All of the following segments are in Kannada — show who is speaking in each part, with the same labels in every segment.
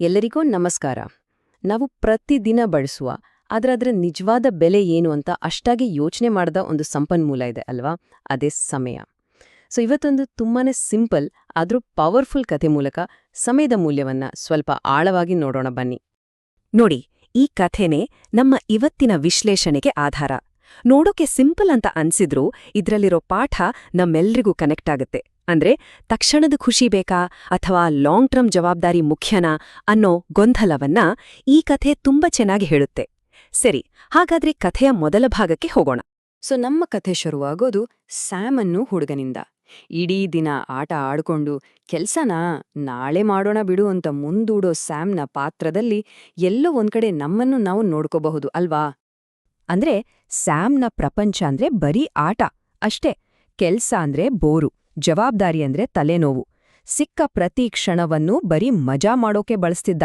Speaker 1: ಎಲ್ಲರಿಗೂ ನಮಸ್ಕಾರ. ನಾವು ಪ್ರತಿದಿನ ಬಳಸುವ ಆದ್ರೆ ಅದರ ನಿಜವಾದ ಬೆಲೆ ಏನು ಅಂತ ಅಷ್ಟಾಗಿ ಯೋಚನೆ ಮಾಡದ ಒಂದು ಸಂಪನ್ಮೂಲ ಇದೆ ಅಲ್ವಾ? ಅದೇ ಸಮಯ. ಸೊ ಇವತ್ತೊಂದು ತುಂಬಾನೇ ಸಿಂಪಲ್, ಆದರೂ ಪವರ್ಫುಲ್ ಕಥೆ ಮೂಲಕ ಸಮಯದ ಮೂಲ್ಯವನ್ನ ಸ್ವಲ್ಪ ಆಳವಾಗಿ ನೋಡೋಣ ಬನ್ನಿ.
Speaker 2: ನೋಡಿ, ಈ ಕಥೆನೇ ನಮ್ಮ ಇವತ್ತಿನ ವಿಶ್ಲೇಷಣೆಗೆ ಆಧಾರ. ನೋಡೋಕೆ ಸಿಂಪಲ್ ಅಂತ ಅನ್ಸಿದ್ರೂ ಇದರಲ್ಲಿರೋ ಪಾಠ ನಮ್ಮೆಲ್ರಿಗೂ ಕನೆಕ್ಟ್ ಆಗುತ್ತೆ. ಅಂದ್ರೆ ತಕ್ಷಣದ ಖುಷಿ ಬೇಕಾ ಅಥವಾ ಲಾಂಗ್ ಟರ್ಮ್ ಜವಾಬ್ದಾರಿ ಮುಖ್ಯನಾ ಅನ್ನೋ ಗೊಂದಲವನ್ನ ಈ ಕಥೆ ತುಂಬಾ ಚೆನ್ನಾಗಿ ಹೇಳುತ್ತೆ. ಸರಿ ಹಾಗಾದ್ರೆ ಕಥೆಯ ಮೊದಲ ಭಾಗಕ್ಕೆ ಹೋಗೋಣ.
Speaker 1: ಸೊ ನಮ್ಮ ಕಥೆ ಶುರುವಾಗೋದು ಸ್ಯಾಮ್ ಅನ್ನು ಹುಡುಗನಿಂದ. ಇಡೀ ದಿನ ಆಟ ಆಡ್ಕೊಂಡು ಕೆಲ್ಸನ ನಾಳೆ ಮಾಡೋಣ ಬಿಡು ಅಂತ ಮುಂದೂಡೋ ಸ್ಯಾಮ್ನ ಪಾತ್ರದಲ್ಲಿ ಎಲ್ಲೋ ಒಂದ್ಕಡೆ ನಮ್ಮನ್ನು ನಾವು ನೋಡ್ಕೋಬಹುದು ಅಲ್ವಾ?
Speaker 2: ಅಂದ್ರೆ ಸ್ಯಾಮ್ನ ಪ್ರಪಂಚ ಅಂದ್ರೆ ಬರೀ ಆಟ ಅಷ್ಟೇ. ಕೆಲ್ಸ ಅಂದ್ರೆ ಬೋರು. ಜವಾಬ್ದಾರಿ ಅಂದ್ರೆ ತಲೆನೋವು. ಸಿಕ್ಕ ಪ್ರತಿ ಕ್ಷಣವನ್ನು ಬರೀ ಮಜಾ ಮಾಡೋಕೆ ಬಳಸ್ತಿದ್ದ.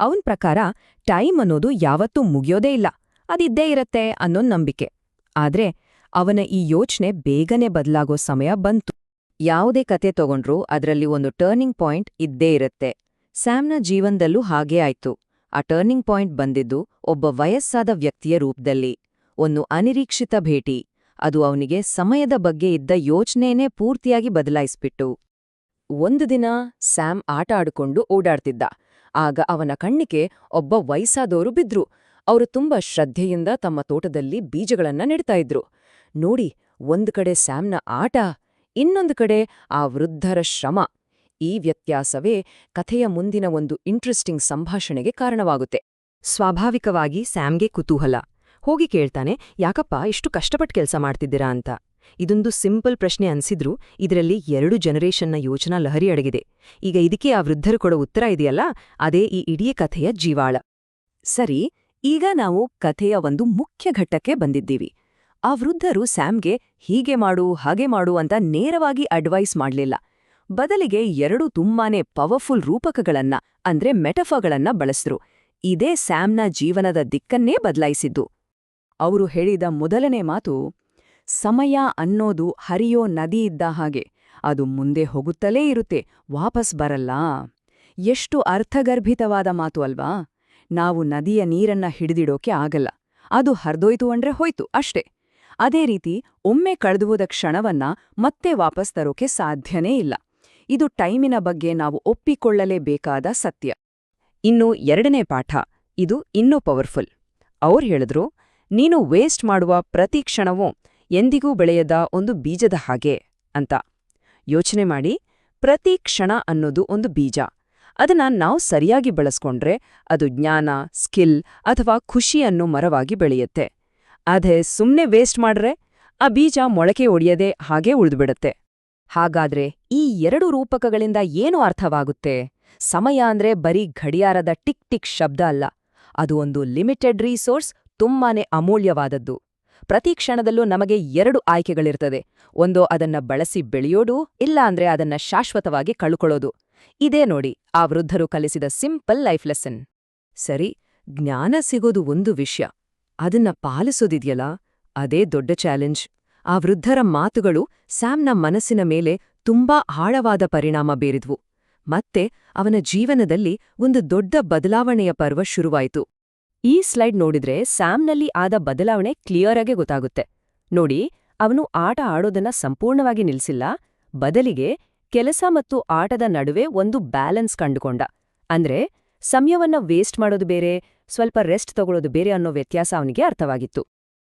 Speaker 2: ಅವನ್ ಪ್ರಕಾರ ಟೈಮ್ ಅನ್ನೋದು ಯಾವತ್ತೂ ಮುಗಿಯೋದೇ ಇಲ್ಲ. ಅದಿದ್ದೇ ಇರತ್ತೆ ಅನ್ನೋ ನಂಬಿಕೆ. ಆದ್ರೆ ಅವನ ಈ ಯೋಚನೆ ಬೇಗನೆ ಬದಲಾಗೋ ಸಮಯ ಬಂತು. ಯಾವುದೇ ಕತೆ ತಗೊಂಡ್ರೂ ಅದರಲ್ಲಿ ಒಂದು ಟರ್ನಿಂಗ್ ಪಾಯಿಂಟ್ ಇದ್ದೇ ಇರುತ್ತೆ. ಸ್ಯಾಮ್ನ ಜೀವನದಲ್ಲೂ ಹಾಗೇ ಆಯ್ತು. ಆ ಟರ್ನಿಂಗ್ ಪಾಯಿಂಟ್ ಬಂದಿದ್ದು ಒಬ್ಬ ವಯಸ್ಸಾದ ವ್ಯಕ್ತಿಯ ರೂಪದಲ್ಲಿ. ಒಂದು ಅನಿರೀಕ್ಷಿತ ಭೇಟಿ. ಅದು ಅವನಿಗೆ ಸಮಯದ ಬಗ್ಗೆ ಇದ್ದ ಯೋಚನೆನೇ ಪೂರ್ತಿಯಾಗಿ ಬದಲಾಯಿಸ್ಬಿಟ್ಟು. ಒಂದು ದಿನ ಸ್ಯಾಮ್ ಆಟ ಆಡಿಕೊಂಡು ಓಡಾಡ್ತಿದ್ದ. ಆಗ ಅವನ ಕಣ್ಣಿಗೆ ಒಬ್ಬ ವಯಸ್ಸಾದವರು ಬಿದ್ರು. ಅವರು ತುಂಬಾ ಶ್ರದ್ಧೆಯಿಂದ ತಮ್ಮ ತೋಟದಲ್ಲಿ ಬೀಜಗಳನ್ನ ನೆಡ್ತಾ ಇದ್ರು. ನೋಡಿ, ಒಂದು ಕಡೆ ಸ್ಯಾಮ್ನ ಆಟ, ಇನ್ನೊಂದು ಕಡೆ ಆ ವೃದ್ಧರ ಶ್ರಮ. ಈ ವ್ಯತ್ಯಾಸವೇ ಕಥೆಯ ಮುಂದಿನ ಒಂದು ಇಂಟ್ರೆಸ್ಟಿಂಗ್ ಸಂಭಾಷಣೆಗೆ ಕಾರಣವಾಗುತ್ತೆ. ಸ್ವಾಭಾವಿಕವಾಗಿ ಸ್ಯಾಮ್ಗೆ ಕುತೂಹಲ. ಹೋಗಿ ಕೇಳ್ತಾನೆ, ಯಾಕಪ್ಪ, ಇಷ್ಟು ಕಷ್ಟಪಟ್ಟು ಕೆಲಸ ಮಾಡ್ತಿದ್ದೀರಾ ಅಂತ? ಇದೊಂದು ಸಿಂಪಲ್ ಪ್ರಶ್ನೆ ಅನ್ಸಿದ್ರೂ ಇದರಲ್ಲಿ ಎರಡು ಜನರೇಷನ್ನ ಯೋಚನಾ ಲಹರಿ ಅಡಗಿದೆ. ಈಗ ಇದಕ್ಕೆ ಆ ವೃದ್ಧರು ಕೊಡೋ ಉತ್ತರ ಇದೆಯಲ್ಲ? ಅದೇ ಈ ಇಡೀ ಕಥೆಯ ಜೀವಾಳ. ಸರಿ, ಈಗ ನಾವು ಕಥೆಯ ಒಂದು ಮುಖ್ಯ ಘಟ್ಟಕ್ಕೆ ಬಂದಿದ್ದೀವಿ. ಆ ವೃದ್ಧರು ಸ್ಯಾಮ್ಗೆ ಹೀಗೆ ಮಾಡು, ಹಾಗೆ ಮಾಡು ಅಂತ ನೇರವಾಗಿ ಅಡ್ವೈಸ್ ಮಾಡ್ಲಿಲ್ಲ. ಬದಲಿಗೆ ಎರಡು ತುಂಬಾನೇ ಪವರ್ಫುಲ್ ರೂಪಕಗಳನ್ನ, ಅಂದ್ರೆ ಮೆಟಫಗಳನ್ನ ಬಳಸಿದ್ರು ಇದೇ ಸ್ಯಾಮ್ನ ಜೀವನದ ದಿಕ್ಕನ್ನೇ ಬದಲಾಯಿಸಿದ್ದು. ಅವರು ಹೇಳಿದ ಮೊದಲನೇ ಮಾತು, ಸಮಯ ಅನ್ನೋದು ಹರಿಯೋ ನದಿ ಇದ್ದ ಹಾಗೆ, ಅದು ಮುಂದೆ ಹೋಗುತ್ತಲೇ ಇರುತ್ತೆ, ವಾಪಸ್ ಬರಲ್ಲ. ಎಷ್ಟು ಅರ್ಥಗರ್ಭಿತವಾದ ಮಾತು ಅಲ್ವಾ? ನಾವು ನದಿಯ ನೀರನ್ನ ಹಿಡಿದಿಡೋಕೆ ಆಗಲ್ಲ. ಅದು ಹರಿದೋಯ್ತು ಅಂದ್ರೆ ಹೋಯ್ತು, ಅಷ್ಟೇ. ಅದೇ ರೀತಿ, ಒಮ್ಮೆ ಕಳೆದುವುದ ಕ್ಷಣವನ್ನ ಮತ್ತೆ ವಾಪಸ್ ತರೋಕೆ ಸಾಧ್ಯನೇ ಇಲ್ಲ. ಇದು ಟೈಮಿನ ಬಗ್ಗೆ ನಾವು ಒಪ್ಪಿಕೊಳ್ಳಲೇಬೇಕಾದ ಸತ್ಯ. ಇನ್ನು ಎರಡನೇ ಪಾಠ, ಇದು ಇನ್ನೂ ಪವರ್ಫುಲ್. ಅವ್ರು ಹೇಳಿದ್ರು ನೀನು ವೇಸ್ಟ್ ಮಾಡುವ ಪ್ರತಿ ಕ್ಷಣವೂ ಎಂದಿಗೂ ಬೆಳೆಯದ ಒಂದು ಬೀಜದ ಹಾಗೆ ಅಂತ. ಯೋಚನೆ ಮಾಡಿ, ಪ್ರತಿ ಕ್ಷಣ ಅನ್ನೋದು ಒಂದು ಬೀಜ. ಅದನ್ನ ನಾವು ಸರಿಯಾಗಿ ಬಳಸ್ಕೊಂಡ್ರೆ ಅದು ಜ್ಞಾನ ಸ್ಕಿಲ್ ಅಥವಾ ಖುಷಿ ಅನ್ನೋ ಮರವಾಗಿ ಬೆಳೆಯುತ್ತೆ. ಅದೇ ಸುಮ್ಮನೆ ವೇಸ್ಟ್ ಮಾಡ್ರೆ ಆ ಬೀಜ ಮೊಳಕೆ ಒಡೆಯದೆ ಹಾಗೇ ಉಳಿದುಬಿಡುತ್ತೆ. ಹಾಗಾದ್ರೆ ಈ ಎರಡು ರೂಪಕಗಳಿಂದ ಏನು ಅರ್ಥವಾಗುತ್ತೆ? ಸಮಯ ಅಂದ್ರೆ ಬರೀ ಗಡಿಯಾರದ ಟಿಕ್ ಟಿಕ್ ಶಬ್ದ ಅಲ್ಲ. ಅದು ಒಂದು ಲಿಮಿಟೆಡ್ ರಿಸೋರ್ಸ್ ತುಂಬಾನೇ ಅಮೂಲ್ಯವಾದದ್ದು. ಪ್ರತಿ ಕ್ಷಣದಲ್ಲೂ ನಮಗೆ ಎರಡು ಆಯ್ಕೆಗಳಿರ್ತದೆ. ಒಂದು ಅದನ್ನ ಬಳಸಿ ಬೆಳೆಯೋದು, ಇಲ್ಲ ಅಂದ್ರೆ ಅದನ್ನ ಶಾಶ್ವತವಾಗಿ ಕಳ್ಕೊಳ್ಳೋದು. ಇದೇ ನೋಡಿ, ಆ ವೃದ್ಧರು ಕಲಿಸಿದ ಸಿಂಪಲ್ ಲೈಫ್ ಲೆಸನ್. ಸರಿ, ಜ್ಞಾನ ಸಿಗೋದು ಒಂದು ವಿಷಯ. ಅದನ್ನ ಪಾಲಿಸೋದಿದೆಯಲ್ಲ? ಅದೇ ದೊಡ್ಡ ಚಾಲೆಂಜ್. ಆ ವೃದ್ಧರ ಮಾತುಗಳು ಸ್ಯಾಮ್ನ ಮನಸ್ಸಿನ ಮೇಲೆ ತುಂಬಾ ಆಳವಾದ ಪರಿಣಾಮ ಬೀರಿದ್ವು. ಮತ್ತೆ ಅವನ ಜೀವನದಲ್ಲಿ ಒಂದು ದೊಡ್ಡ ಬದಲಾವಣೆಯ ಪರ್ವ ಶುರುವಾಯಿತು. ಈ ಸ್ಲೈಡ್ ನೋಡಿದ್ರೆ ಸ್ಯಾಮ್ನಲ್ಲಿ ಆದ ಬದಲಾವಣೆ ಕ್ಲಿಯರಾಗೆ ಗೊತ್ತಾಗುತ್ತೆ. ನೋಡಿ, ಅವನು ಆಟ ಆಡೋದನ್ನ ಸಂಪೂರ್ಣವಾಗಿ ನಿಲ್ಲಿಸಿಲ್ಲ ಬದಲಿಗೆ ಕೆಲಸ ಮತ್ತು ಆಟದ ನಡುವೆ ಒಂದು ಬ್ಯಾಲೆನ್ಸ್ ಕಂಡುಕೊಂಡ. ಅಂದ್ರೆ, ಸಮಯವನ್ನ ವೇಸ್ಟ್ ಮಾಡೋದು ಬೇರೆ, ಸ್ವಲ್ಪ ರೆಸ್ಟ್ ತಗೊಳ್ಳೋದು ಬೇರೆ ಅನ್ನೋ ವ್ಯತ್ಯಾಸ ಅವನಿಗೆ ಅರ್ಥವಾಗಿತ್ತು.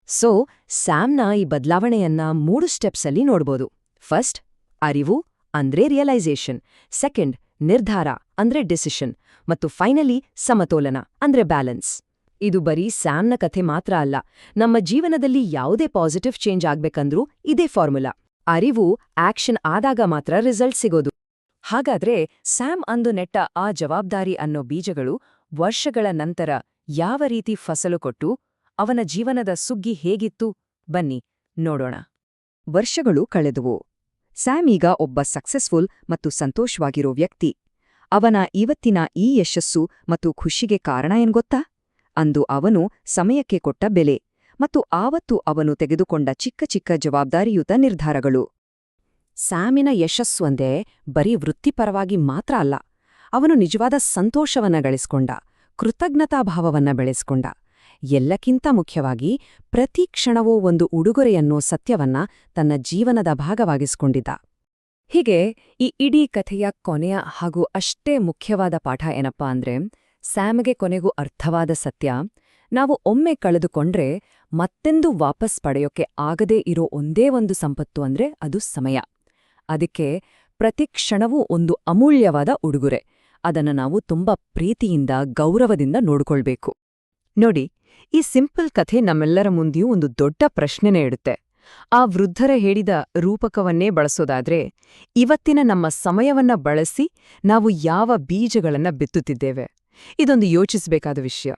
Speaker 2: ಸೊ, ಸ್ಯಾಮ್ನ ಈ ಬದಲಾವಣೆಯನ್ನ ಮೂರು ಸ್ಟೆಪ್ಸಲ್ಲಿ ನೋಡ್ಬೋದು. ಫಸ್ಟ್, ಅರಿವು, ಅಂದ್ರೆ ರಿಯಲೈಸೇಷನ್. ಸೆಕೆಂಡ್, ನಿರ್ಧಾರ, ಅಂದ್ರೆ ಡಿಸಿಷನ್. ಮತ್ತು ಫೈನಲಿ, ಸಮತೋಲನ, ಅಂದ್ರೆ ಬ್ಯಾಲೆನ್ಸ್. ಇದು ಬರೀ ಸ್ಯಾಮ್ನ ಕಥೆ ಮಾತ್ರ ಅಲ್ಲ, ನಮ್ಮ ಜೀವನದಲ್ಲಿ ಯಾವುದೇ ಪಾಸಿಟಿವ್ ಚೇಂಜ್ ಆಗ್ಬೇಕಂದ್ರೂ ಇದೇ ಫಾರ್ಮುಲಾ. ಅರಿವು, ಆಕ್ಷನ್ ಆದಾಗ ಮಾತ್ರ ರಿಸಲ್ಟ್ ಸಿಗೋದು. ಹಾಗಾದ್ರೆ ಸ್ಯಾಮ್ ಅಂದು ನೆಟ್ಟ ಆ ಜವಾಬ್ದಾರಿ ಅನ್ನೋ ಬೀಜಗಳು ವರ್ಷಗಳ ನಂತರ ಯಾವ ರೀತಿ ಫಸಲು ಕೊಟ್ಟು ಅವನ ಜೀವನದ ಸುಗ್ಗಿ ಹೇಗಿತ್ತು? ಬನ್ನಿ, ನೋಡೋಣ. ವರ್ಷಗಳು ಕಳೆದುವು. ಸ್ಯಾಮ್ ಈಗ ಒಬ್ಬ ಸಕ್ಸಸ್ಫುಲ್ ಮತ್ತು ಸಂತೋಷವಾಗಿರೋ ವ್ಯಕ್ತಿ. ಅವನ ಇವತ್ತಿನ ಈ ಯಶಸ್ಸು ಮತ್ತು ಖುಷಿಗೆ ಕಾರಣ ಏನ್ಗೊತ್ತಾ ಅಂದು ಅವನು ಸಮಯಕ್ಕೆ ಕೊಟ್ಟ ಬೆಲೆ ಮತ್ತು ಆವತ್ತು ಅವನು ತೆಗೆದುಕೊಂಡ ಚಿಕ್ಕ ಚಿಕ್ಕ ಜವಾಬ್ದಾರಿಯುತ ನಿರ್ಧಾರಗಳು. ಸ್ಯಾಮಿನ ಯಶಸ್ಸು ಅಂದೇ ಬರೀ ವೃತ್ತಿಪರವಾಗಿ ಮಾತ್ರ ಅಲ್ಲ, ಅವನು ನಿಜವಾದ ಸಂತೋಷವನ್ನ ಗಳಿಸ್ಕೊಂಡ, ಕೃತಜ್ಞತಾಭಾವವನ್ನ ಬೆಳೆಸ್ಕೊಂಡ. ಎಲ್ಲಕ್ಕಿಂತ ಮುಖ್ಯವಾಗಿ ಪ್ರತಿ ಕ್ಷಣವೂ ಒಂದು ಉಡುಗೊರೆಯನ್ನೋ ಸತ್ಯವನ್ನ ತನ್ನ ಜೀವನದ ಭಾಗವಾಗಿಸಿಕೊಂಡಿದ್ದ. ಹೀಗೆ ಈ ಇಡೀ ಕಥೆಯ ಕೊನೆಯ ಹಾಗೂ ಅಷ್ಟೇ ಮುಖ್ಯವಾದ ಪಾಠ ಏನಪ್ಪಾ ಅಂದ್ರೆ ಸ್ಯಾಮ್ಗೆ ಕೊನೆಗೂ ಅರ್ಥವಾದ ಸತ್ಯ, ನಾವು ಒಮ್ಮೆ ಕಳೆದುಕೊಂಡ್ರೆ ಮತ್ತೆಂದು ವಾಪಸ್ ಪಡೆಯೋಕೆ ಆಗದೇ ಇರೋ ಒಂದೇ ಒಂದು ಸಂಪತ್ತು ಅಂದ್ರೆ ಅದು ಸಮಯ. ಅದಕ್ಕೆ ಪ್ರತಿ ಕ್ಷಣವೂ ಒಂದು ಅಮೂಲ್ಯವಾದ ಉಡುಗೊರೆ. ಅದನ್ನ ನಾವು ತುಂಬಾ ಪ್ರೀತಿಯಿಂದ, ಗೌರವದಿಂದ ನೋಡ್ಕೊಳ್ಬೇಕು. ನೋಡಿ, ಈ ಸಿಂಪಲ್ ಕಥೆ ನಮ್ಮೆಲ್ಲರ ಮುಂದೆಯೂ ಒಂದು ದೊಡ್ಡ ಪ್ರಶ್ನೆನೇ ಇಡುತ್ತೆ. ಆ ವೃದ್ಧರ ಹೇಳಿದ ರೂಪಕವನ್ನೇ ಬಳಸೋದಾದ್ರೆ, ಇವತ್ತಿನ ನಮ್ಮ ಸಮಯವನ್ನ ಬಳಸಿ ನಾವು ಯಾವ ಬೀಜಗಳನ್ನ ಬಿತ್ತುತ್ತಿದ್ದೇವೆ. ಇದೊಂದು ಯೋಚಿಸಬೇಕಾದ ವಿಷಯ.